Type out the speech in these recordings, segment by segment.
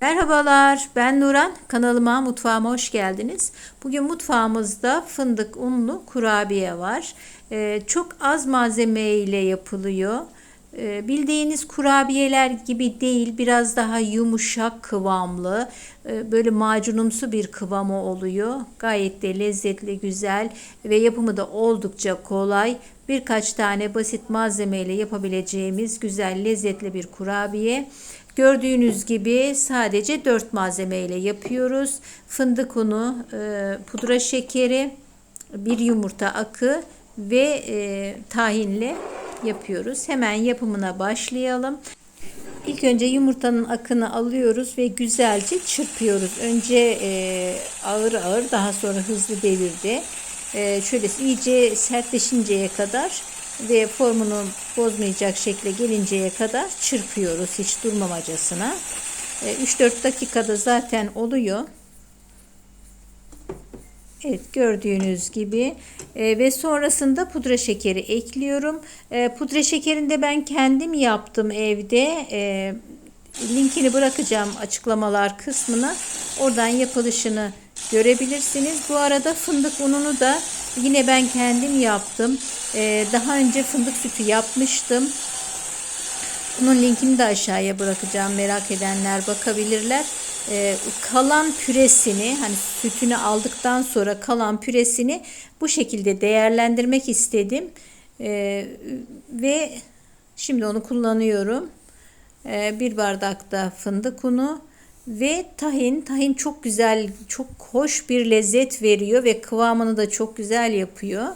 Merhabalar, ben Nuran. Kanalıma, mutfağıma hoş geldiniz. Bugün mutfağımızda fındık unlu kurabiye var. Ee, çok az malzeme ile yapılıyor. Ee, bildiğiniz kurabiyeler gibi değil, biraz daha yumuşak kıvamlı, e, böyle macunumsu bir kıvamı oluyor. Gayet de lezzetli, güzel ve yapımı da oldukça kolay. Birkaç tane basit malzeme ile yapabileceğimiz güzel, lezzetli bir kurabiye. Gördüğünüz gibi sadece 4 malzeme ile yapıyoruz. Fındık unu, e, pudra şekeri, bir yumurta akı ve e, tahinle yapıyoruz. Hemen yapımına başlayalım. İlk önce yumurtanın akını alıyoruz ve güzelce çırpıyoruz. Önce e, ağır ağır daha sonra hızlı devirde e, şöyle iyice sertleşinceye kadar ve formunu bozmayacak şekle gelinceye kadar çırpıyoruz hiç durmamacasına. E, 3-4 dakikada zaten oluyor. Evet gördüğünüz gibi e, ve sonrasında pudra şekeri ekliyorum. E, pudra şekerini de ben kendim yaptım evde. E, linkini bırakacağım açıklamalar kısmına. Oradan yapılışını görebilirsiniz. Bu arada fındık ununu da yine ben kendim yaptım. E, daha önce fındık sütü yapmıştım. Bunun linkini de aşağıya bırakacağım. Merak edenler bakabilirler. Ee, kalan püresini hani sütünü aldıktan sonra kalan püresini bu şekilde değerlendirmek istedim. Ee, ve şimdi onu kullanıyorum. Ee, bir bardak da fındık unu ve tahin. Tahin çok güzel, çok hoş bir lezzet veriyor ve kıvamını da çok güzel yapıyor.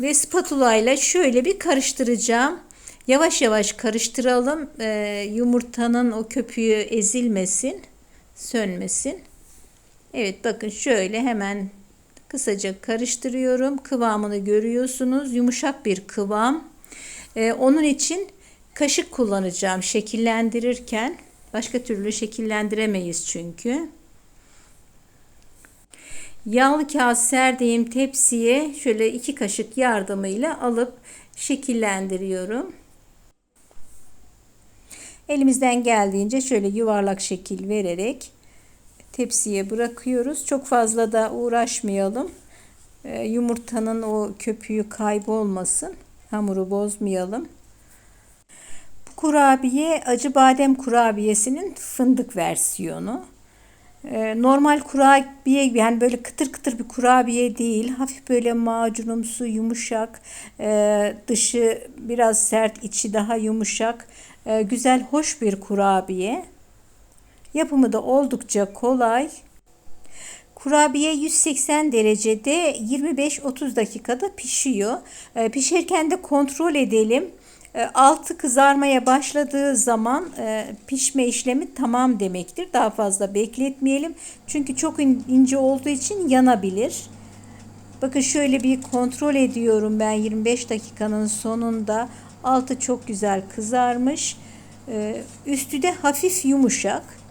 Ve spatula ile şöyle bir karıştıracağım. Yavaş yavaş karıştıralım. Ee, yumurtanın o köpüğü ezilmesin, sönmesin. Evet bakın şöyle hemen kısaca karıştırıyorum. Kıvamını görüyorsunuz. Yumuşak bir kıvam. Ee, onun için kaşık kullanacağım şekillendirirken. Başka türlü şekillendiremeyiz çünkü. Yağlı kağıt serdiğim tepsiye şöyle iki kaşık yardımıyla alıp şekillendiriyorum. Elimizden geldiğince şöyle yuvarlak şekil vererek tepsiye bırakıyoruz. Çok fazla da uğraşmayalım. Ee, yumurtanın o köpüğü kaybolmasın. Hamuru bozmayalım. Bu kurabiye acı badem kurabiyesinin fındık versiyonu. Ee, normal kurabiye yani böyle kıtır kıtır bir kurabiye değil. Hafif böyle macunumsu, yumuşak, e, dışı biraz sert, içi daha yumuşak. E, güzel, hoş bir kurabiye. Yapımı da oldukça kolay. Kurabiye 180 derecede 25-30 dakikada pişiyor. E, pişerken de kontrol edelim. E, altı kızarmaya başladığı zaman e, pişme işlemi tamam demektir. Daha fazla bekletmeyelim. Çünkü çok ince olduğu için yanabilir. Bakın şöyle bir kontrol ediyorum ben 25 dakikanın sonunda. Altı çok güzel kızarmış. E, üstü de hafif yumuşak.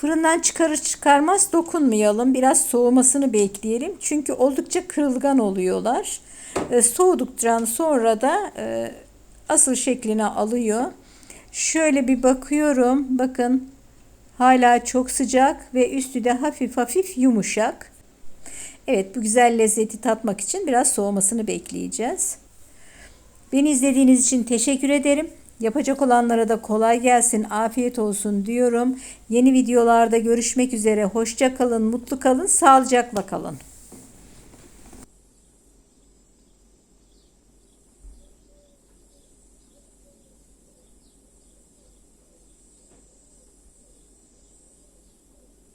Fırından çıkarır çıkarmaz dokunmayalım. Biraz soğumasını bekleyelim. Çünkü oldukça kırılgan oluyorlar. E, soğuduktan sonra da e, asıl şeklini alıyor. Şöyle bir bakıyorum. Bakın hala çok sıcak ve üstü de hafif hafif yumuşak. Evet bu güzel lezzeti tatmak için biraz soğumasını bekleyeceğiz. Beni izlediğiniz için teşekkür ederim. Yapacak olanlara da kolay gelsin, afiyet olsun diyorum. Yeni videolarda görüşmek üzere. Hoşça kalın, mutlu kalın, sağlıcakla kalın.